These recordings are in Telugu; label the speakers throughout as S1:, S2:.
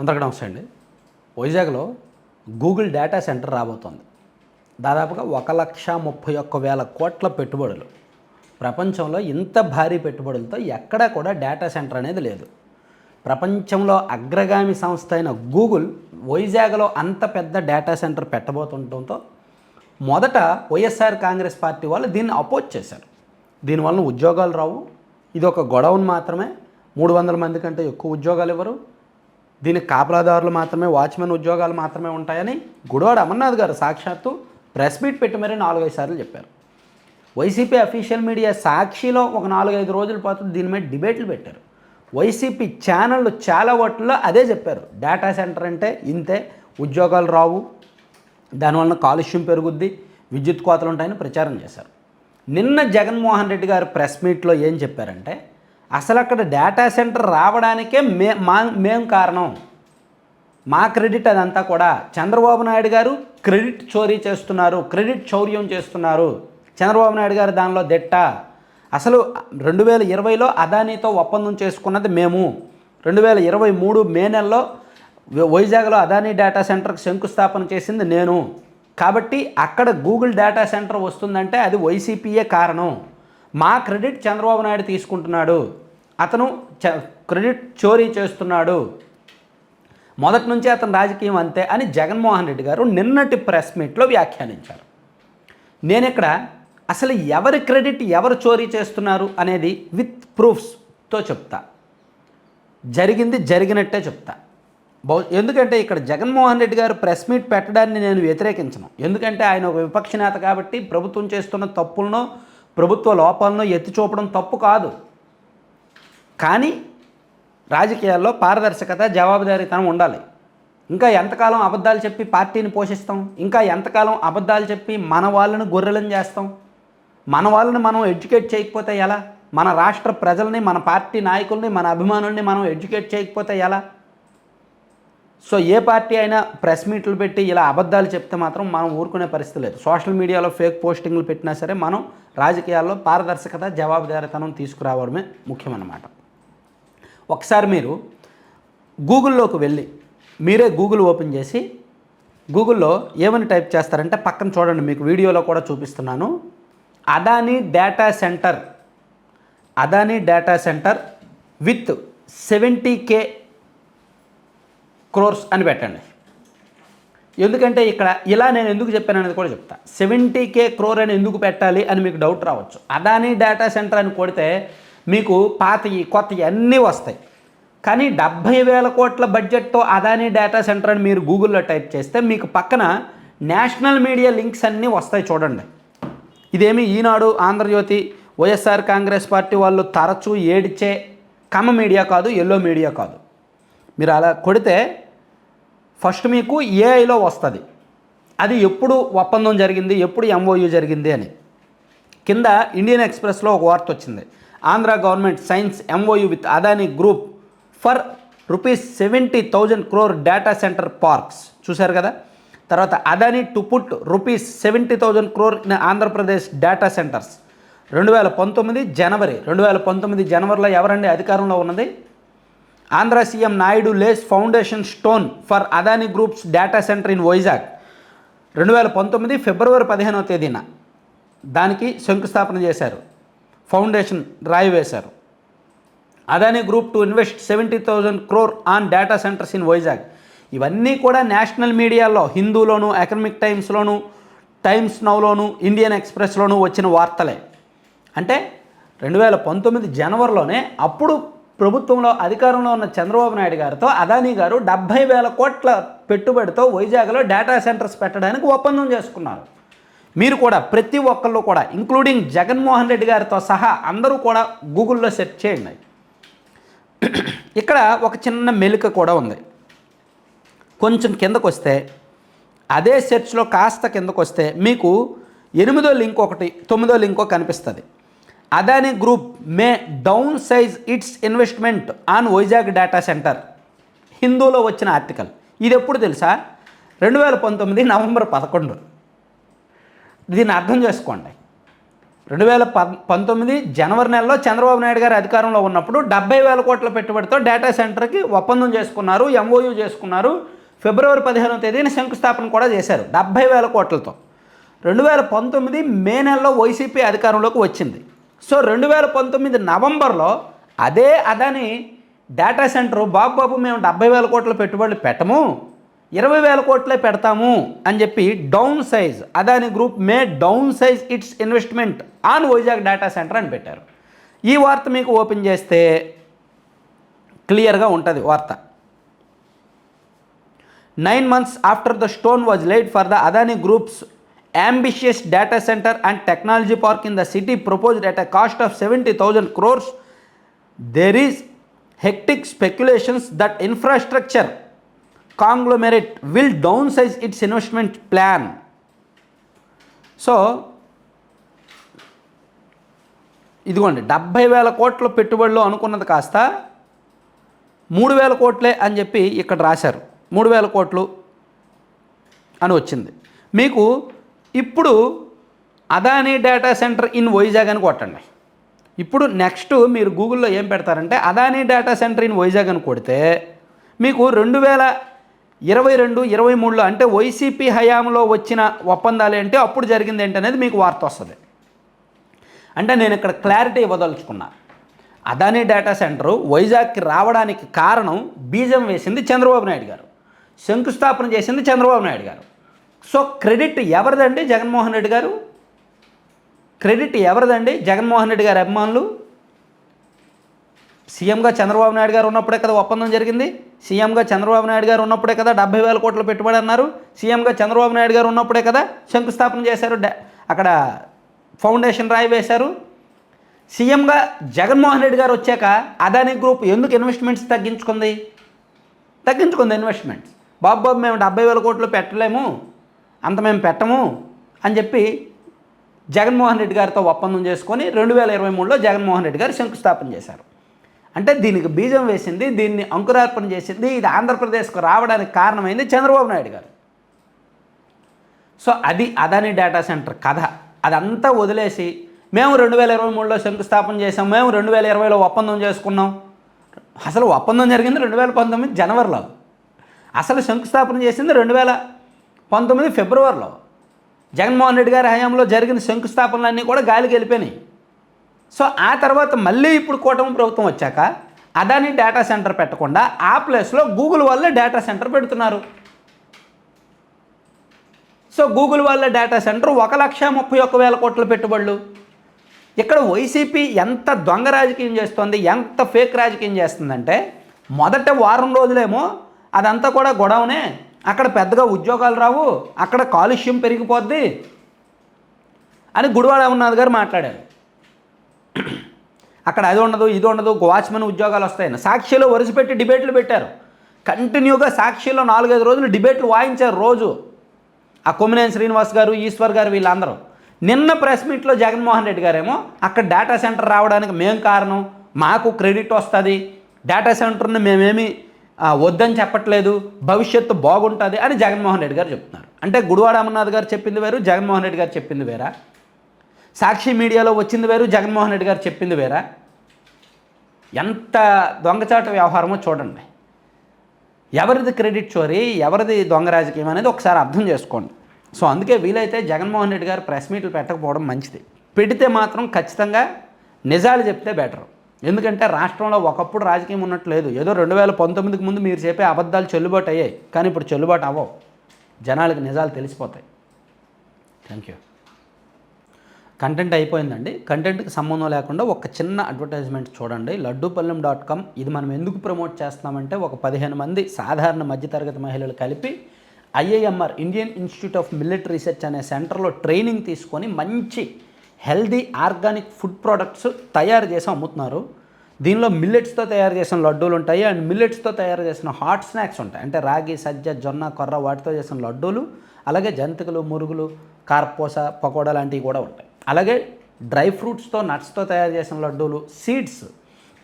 S1: అందరికీ నమస్తే అండి. వైజాగ్లో గూగుల్ డేటా సెంటర్ రాబోతోంది. దాదాపుగా ఒక లక్ష ముప్పై ఒక్క వేల కోట్ల పెట్టుబడులు. ప్రపంచంలో ఇంత భారీ పెట్టుబడులతో ఎక్కడా కూడా డేటా సెంటర్ అనేది లేదు. ప్రపంచంలో అగ్రగామి సంస్థ అయిన గూగుల్ వైజాగ్లో అంత పెద్ద డేటా సెంటర్ పెట్టబోతుండటంతో మొదట వైఎస్ఆర్ కాంగ్రెస్ పార్టీ వాళ్ళు దీన్ని అపోజ్ చేశారు. దీనివల్ల ఉద్యోగాలు రావు. ఇది ఒక గొడవను మాత్రమే. మూడు వందల మంది కంటే ఎక్కువ ఉద్యోగాలు ఇవ్వరు. దీనికి కాపలాదారులు మాత్రమే వాచ్మెన్ ఉద్యోగాలు మాత్రమే ఉంటాయని గుడివాడ అమర్నాథ్ గారు సాక్షాత్తు ప్రెస్ మీట్ పెట్టి మరీ నాలుగైదు సార్లు చెప్పారు. వైసీపీ అఫీషియల్ మీడియా సాక్షిలో ఒక నాలుగైదు రోజుల పాటు దీని మీద డిబేట్లు పెట్టారు. వైసీపీ ఛానళ్ళు చాలా వాటిల్లో అదే చెప్పారు. డేటా సెంటర్ అంటే ఇంతే ఉద్యోగాలు రావు దానివలన కాలుష్యం పెరుగుద్ది విద్యుత్ కోతలు ఉంటాయని ప్రచారం చేశారు. నిన్న జగన్మోహన్ రెడ్డి గారు ప్రెస్ మీట్లో ఏం చెప్పారంటే అసలు అక్కడ డేటా సెంటర్ రావడానికే మే మా మేము కారణం. మా క్రెడిట్ అదంతా కూడా చంద్రబాబు నాయుడు గారు క్రెడిట్ చోరీ చేస్తున్నారు క్రెడిట్ చౌర్యం చేస్తున్నారు. చంద్రబాబు నాయుడు గారు దానిలో దిట్ట? అసలు రెండు వేల ఇరవైలో అదానీతో ఒప్పందం చేసుకున్నది మేము. రెండు వేల ఇరవై మూడు మే నెలలో వైజాగ్లో అదానీ డేటా సెంటర్కి శంకుస్థాపన చేసింది నేను. కాబట్టి అక్కడ గూగుల్ డేటా సెంటర్ వస్తుందంటే అది వైసీపీయే కారణం. మా క్రెడిట్ చంద్రబాబు నాయుడు తీసుకుంటున్నాడు. అతను చ క్రెడిట్ చోరీ చేస్తున్నాడు. మొదటి నుంచి అతని రాజకీయం అంతే అని జగన్మోహన్ రెడ్డి గారు నిన్నటి ప్రెస్ మీట్లో వ్యాఖ్యానించారు. నేను ఇక్కడ అసలు ఎవరి క్రెడిట్ ఎవరు చోరీ చేస్తున్నారు అనేది విత్ ప్రూఫ్స్తో చెప్తా. జరిగింది జరిగినట్టే చెప్తా. బహు ఎందుకంటే ఇక్కడ జగన్మోహన్ రెడ్డి గారు ప్రెస్ మీట్ పెట్టడాన్ని నేను వ్యతిరేకించను. ఎందుకంటే ఆయన ఒక విపక్ష నేత కాబట్టి ప్రభుత్వం చేస్తున్న తప్పులను ప్రభుత్వ లోపాలను ఎత్తి చూపడం తప్పు కాదు. కానీ రాజకీయాల్లో పారదర్శకత జవాబుదారీతనం ఉండాలి. ఇంకా ఎంతకాలం అబద్ధాలు చెప్పి పార్టీని పోషిస్తాం? ఇంకా ఎంతకాలం అబద్ధాలు చెప్పి మన వాళ్ళని గొర్రెలను చేస్తాం? మన వాళ్ళని మనం ఎడ్యుకేట్ చేయకపోతే ఎలా? మన రాష్ట్ర ప్రజల్ని మన పార్టీ నాయకుల్ని మన అభిమానుల్ని మనం ఎడ్యుకేట్ చేయకపోతే ఎలా? సో ఏ పార్టీ అయినా ప్రెస్ మీట్లు పెట్టి ఇలా అబద్ధాలు చెప్తే మాత్రం మనం ఊరుకునే పరిస్థితి లేదు. సోషల్ మీడియాలో ఫేక్ పోస్టింగ్లు పెట్టినా సరే మనం రాజకీయాల్లో పారదర్శకత జవాబుదారితనం తీసుకురావడమే ముఖ్యమన్నమాట. ఒకసారి మీరు గూగుల్లోకి వెళ్ళి మీరే గూగుల్ ఓపెన్ చేసి గూగుల్లో ఏమని టైప్ చేస్తారంటే పక్కన చూడండి మీకు వీడియోలో కూడా చూపిస్తున్నాను. Adani data centre Adani data centre with seventy K crores అని పెట్టండి. ఎందుకంటే ఇక్కడ ఇలా నేను ఎందుకు చెప్పాను అనేది కూడా చెప్తా. సెవెంటీ కే క్రోర్ అని ఎందుకు పెట్టాలి అని మీకు డౌట్ రావచ్చు. అదానీ డేటా సెంటర్ అని కొడితే మీకు పాతవి కొత్తవి అన్నీ వస్తాయి. కానీ డెబ్భై వేల కోట్ల బడ్జెట్తో అదానీ డేటా సెంటర్ అని మీరు గూగుల్లో టైప్ చేస్తే మీకు పక్కన నేషనల్ మీడియా లింక్స్ అన్నీ వస్తాయి చూడండి. ఇదేమి ఈనాడు ఆంధ్రజ్యోతి వైఎస్ఆర్ కాంగ్రెస్ పార్టీ వాళ్ళు తరచూ ఏడిచే కమ్మ మీడియా కాదు ఎల్లో మీడియా కాదు. మీరు అలా కొడితే ఫస్ట్ మీకు ఏఐలో వస్తుంది. అది ఎప్పుడు ఒప్పందం జరిగింది ఎప్పుడు ఎంఓయూ జరిగింది అని. కింద ఇండియన్ ఎక్స్ప్రెస్లో ఒక వార్త వచ్చింది. Andhra government signs MOU with Adani group for rupees seventy thousand crore data centre parks. చూశారు కదా? తర్వాత Adani to put rupees seventy thousand crore in Andhra Pradesh data centres. రెండు వేల పంతొమ్మిది జనవరి రెండు వేల పంతొమ్మిది జనవరిలో ఎవరండి అధికారంలో ఉన్నది? Andhra CM Naidu lays foundation stone for Adani groups data centre in Vizag. రెండు వేల పంతొమ్మిది ఫిబ్రవరి పదిహేనవ తేదీన దానికి శంకుస్థాపన చేశారు. ఫౌండేషన్ రాయి వేశారు. Adani group to invest seventy thousand crore on data centres in Vizag. ఇవన్నీ కూడా నేషనల్ మీడియాలో హిందూలోను ఎకనమిక్ టైమ్స్లోను టైమ్స్ నౌలోను ఇండియన్ ఎక్స్ప్రెస్లోను వచ్చిన వార్తలే. అంటే రెండు వేల పంతొమ్మిది జనవరిలోనే అప్పుడు ప్రభుత్వంలో అధికారంలో ఉన్న చంద్రబాబు నాయుడు గారితో అదానీ గారు డెబ్భై వేల కోట్ల పెట్టుబడితో వైజాగ్లో డేటా సెంటర్స్ పెట్టడానికి ఒప్పందం చేసుకున్నారు. మీరు కూడా ప్రతి ఒక్కళ్ళు కూడా ఇంక్లూడింగ్ జగన్మోహన్ రెడ్డి గారితో సహా అందరూ కూడా గూగుల్లో సెర్చ్ చేయండి. ఇక్కడ ఒక చిన్న మెలిక కూడా ఉంది. కొంచెం కిందకు వస్తే అదే సెర్చ్లో కాస్త కిందకు వస్తే మీకు ఎనిమిదో లింక్ ఒకటి తొమ్మిదో లింకో కనిపిస్తుంది. Adani group may downsize its investment on Vizag data centre. హిందూలో వచ్చిన ఆర్టికల్. ఇది ఎప్పుడు తెలుసా? రెండు వేల పంతొమ్మిది నవంబర్ పదకొండు. దీన్ని అర్థం చేసుకోండి. రెండు వేల పంతొమ్మిది జనవరి నెలలో చంద్రబాబు నాయుడు గారు అధికారంలో ఉన్నప్పుడు డెబ్బై వేల కోట్ల పెట్టుబడితో డేటా సెంటర్కి ఒప్పందం చేసుకున్నారు ఎంఓయూ చేసుకున్నారు. ఫిబ్రవరి పదిహేనవ తేదీన శంకుస్థాపన కూడా చేశారు డెబ్బై వేల కోట్లతో. రెండు వేల పంతొమ్మిది మే నెలలో వైసీపీ అధికారంలోకి వచ్చింది. సో రెండు వేల పంతొమ్మిది నవంబర్లో అదే అదాని డేటా సెంటర్ బాబు బాబు మేము డెబ్బై వేల కోట్ల పెట్టుబడులు పెట్టము ఇరవై వేల కోట్లే పెడతాము అని చెప్పి downsize Adani group may downsize its investment on Vizag data centre అని పెట్టారు. ఈ వార్త మీకు ఓపెన్ చేస్తే క్లియర్గా ఉంటుంది వార్త. Nine months after the stone was laid for the Adani groups ambitious data center and technology park in the city proposed at a cost of 70,000 crores, there is hectic speculations that infrastructure conglomerate will downsize its investment plan. So ఇదిగోండి డెబ్భై వేల కోట్ల పెట్టుబడులు అనుకున్నది కాస్త మూడు వేల కోట్లే అని చెప్పి ఇక్కడ రాశారు మూడు వేల కోట్లు అని వచ్చింది మీకు ఇప్పుడు Adani data centre in Vizag అని కొట్టండి. ఇప్పుడు నెక్స్ట్ మీరు గూగుల్లో ఏం పెడతారంటే Adani data centre in Vizag అని కొడితే మీకు రెండు వేల ఇరవై రెండు ఇరవై మూడులో అంటే వైసీపీ హయాంలో వచ్చిన ఒప్పందాలు ఏంటి అప్పుడు జరిగింది ఏంటి అనేది మీకు వార్త వస్తుంది. అంటే నేను ఇక్కడ క్లారిటీ ఇవ్వదలుచుకున్నా. అదానీ డేటా సెంటర్ వైజాగ్కి రావడానికి కారణం బీజం వేసింది చంద్రబాబు నాయుడు గారు. శంకుస్థాపన చేసింది చంద్రబాబు నాయుడు గారు. సో క్రెడిట్ ఎవరిదండి జగన్మోహన్ రెడ్డి గారు? క్రెడిట్ ఎవరిదండి జగన్మోహన్ రెడ్డి గారు అభిమానులు? సీఎంగా చంద్రబాబు నాయుడు గారు ఉన్నప్పుడే కదా ఒప్పందం జరిగింది. సీఎంగా చంద్రబాబు నాయుడు గారు ఉన్నప్పుడే కదా డెబ్బై వేల కోట్ల పెట్టుబడి అన్నారు. సీఎంగా చంద్రబాబు నాయుడు గారు ఉన్నప్పుడే కదా శంకుస్థాపన చేశారు. అక్కడ ఫౌండేషన్ రాయి వేశారు. సీఎంగా జగన్మోహన్ రెడ్డి గారు వచ్చాక అదానీ గ్రూప్ ఎందుకు ఇన్వెస్ట్మెంట్స్ తగ్గించుకుంది? తగ్గించుకుంది ఇన్వెస్ట్మెంట్స్. బాబు బాబు మేము డెబ్బై వేల కోట్లు పెట్టలేము. అంత మేము పెట్టము అని చెప్పి జగన్మోహన్ రెడ్డి గారితో ఒప్పందం చేసుకొని రెండు వేల ఇరవై మూడులో జగన్మోహన్ రెడ్డి గారు శంకుస్థాపన చేశారు. అంటే దీనికి బీజం వేసింది దీన్ని అంకురార్పణ చేసింది ఇది ఆంధ్రప్రదేశ్కు రావడానికి కారణమైంది చంద్రబాబు నాయుడు గారు. సో అది అదాని డేటా సెంటర్ కథ. అదంతా వదిలేసి మేము రెండు వేల ఇరవై మూడులో శంకుస్థాపన చేసాం మేము రెండు వేల ఇరవైలో ఒప్పందం చేసుకున్నాం. అసలు ఒప్పందం జరిగింది రెండు వేల పంతొమ్మిది జనవరిలో. అసలు శంకుస్థాపన చేసింది రెండు వేల పంతొమ్మిది ఫిబ్రవరిలో జగన్మోహన్ రెడ్డి గారి హయాంలో జరిగిన శంకుస్థాపనలన్నీ కూడా గాలికి వెళ్ళిపోయినాయి. సో ఆ తర్వాత మళ్ళీ ఇప్పుడు కూటమి ప్రభుత్వం వచ్చాక అదాని డేటా సెంటర్ పెట్టకుండా ఆ ప్లేస్లో గూగుల్ వాళ్ళే డేటా సెంటర్ పెడుతున్నారు. సో గూగుల్ వాళ్ళ డేటా సెంటర్ ఒక లక్ష ముప్పై ఒక్క వేల కోట్ల పెట్టుబడులు. ఇక్కడ వైసీపీ ఎంత దొంగ రాజకీయం చేస్తుంది ఎంత ఫేక్ రాజకీయం చేస్తుందంటే మొదట వారం రోజులేమో అదంతా కూడా గొడవనే అక్కడ పెద్దగా ఉద్యోగాలు రావు అక్కడ కాలుష్యం పెరిగిపోద్ది అని గుడివాడ ఉన్నది గారు మాట్లాడారు. అక్కడ అది ఉండదు ఇది ఉండదు వాచ్మెన్ ఉద్యోగాలు వస్తాయని. సాక్షిలో వరుసపెట్టి డిబేట్లు పెట్టారు. కంటిన్యూగా సాక్షిలో నాలుగైదు రోజులు డిబేట్లు వాయించారు రోజు. ఆ కొమ్మినేని శ్రీనివాస్ గారు ఈశ్వర్ గారు వీళ్ళందరూ. నిన్న ప్రెస్ మీట్లో జగన్మోహన్ రెడ్డి గారేమో అక్కడ డేటా సెంటర్ రావడానికి మేం కారణం మాకు క్రెడిట్ వస్తుంది డేటా సెంటర్ని మేమేమి వద్దని చెప్పట్లేదు భవిష్యత్తు బాగుంటుంది అని జగన్మోహన్ రెడ్డి గారు చెప్తున్నారు. అంటే గుడివాడ అమర్నాథ్ గారు చెప్పింది వేరు జగన్మోహన్ రెడ్డి గారు చెప్పింది వేరా? సాక్షి మీడియాలో వచ్చింది వేరు జగన్మోహన్ రెడ్డి గారు చెప్పింది వేరా? ఎంత దొంగచాట వ్యవహారమో చూడండి. ఎవరిది క్రెడిట్ చోరీ ఎవరిది దొంగ రాజకీయం అనేది ఒకసారి అర్థం చేసుకోండి. సో అందుకే వీలైతే జగన్మోహన్ రెడ్డి గారు ప్రెస్ మీట్లు పెట్టకపోవడం మంచిది. పెడితే మాత్రం ఖచ్చితంగా నిజాలు చెప్తే బెటర్. ఎందుకంటే రాష్ట్రంలో ఒకప్పుడు రాజకీయం ఉన్నట్టు లేదు. ఏదో రెండు వేల పంతొమ్మిదికి ముందు మీరు చెప్పే అబద్ధాలు చెల్లుబాటు అయ్యాయి. కానీ ఇప్పుడు చెల్లుబాటు అవ్వవు. జనాలకు నిజాలు తెలిసిపోతాయి. థ్యాంక్ యూ కంటెంట్ అయిపోయిందండి. కంటెంట్కి సంబంధం లేకుండా ఒక చిన్న అడ్వర్టైజ్మెంట్ చూడండి. లడ్డూపల్లెం డాట్ కామ్ ఇది మనం ఎందుకు ప్రమోట్ చేస్తున్నామంటే ఒక పదిహేను మంది సాధారణ మధ్యతరగతి మహిళలు కలిపి IIMR Indian institute of military research అనే సెంటర్లో ట్రైనింగ్ తీసుకొని మంచి హెల్దీ ఆర్గానిక్ ఫుడ్ ప్రోడక్ట్స్ తయారు చేసి అమ్ముతున్నారు. దీనిలో మిల్లెట్స్తో తయారు చేసిన లడ్డూలు ఉంటాయి. అండ్ మిల్లెట్స్తో తయారు చేసిన హాట్ స్నాక్స్ ఉంటాయి. అంటే రాగి సజ్జ జొన్న కొర్ర వాటితో చేసిన లడ్డూలు అలాగే జంతికలు మురుగులు కార్పోస పకోడా లాంటివి కూడా ఉంటాయి. అలాగే డ్రై ఫ్రూట్స్తో నట్స్తో తయారు చేసిన లడ్డూలు సీడ్స్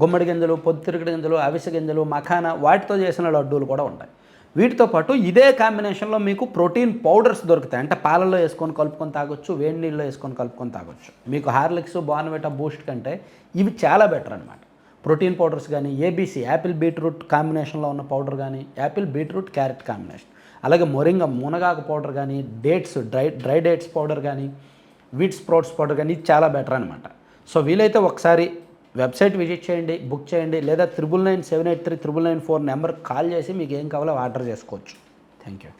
S1: గుమ్మడి గింజలు పొద్దుతిరుగుడు గింజలు అవిసె గింజలు మఖానా వాటితో చేసిన లడ్డూలు కూడా ఉంటాయి. వీటితో పాటు ఇదే కాంబినేషన్లో మీకు ప్రోటీన్ పౌడర్స్ దొరుకుతాయి. అంటే పాలలో వేసుకొని కలుపుకొని తాగొచ్చు వేడి నీళ్ళలో వేసుకొని కలుపుకొని తాగొచ్చు. మీకు హార్లిక్స్ బార్న్విటా బూస్ట్ కంటే ఇవి చాలా బెటర్ అనమాట ప్రోటీన్ పౌడర్స్ కానీ ఏబీసీ యాపిల్ బీట్రూట్ కాంబినేషన్లో ఉన్న పౌడర్ కానీ యాపిల్ బీట్రూట్ క్యారెట్ కాంబినేషన్ అలాగే మొరింగ మునగాకు పౌడర్ కానీ dates dry dry dates powder కానీ వీట్ స్ప్రౌట్స్ పౌడర్ కానీ చాలా బెటర్ అనమాట సో వీలైతే ఒకసారి వెబ్సైట్ విజిట్ చేయండి బుక్ చేయండి లేదా triple nine seven eight three triple nine four నెంబర్కి కాల్ చేసి మీకు ఏం కావాలో ఆర్డర్ చేసుకోవచ్చు. Thank you.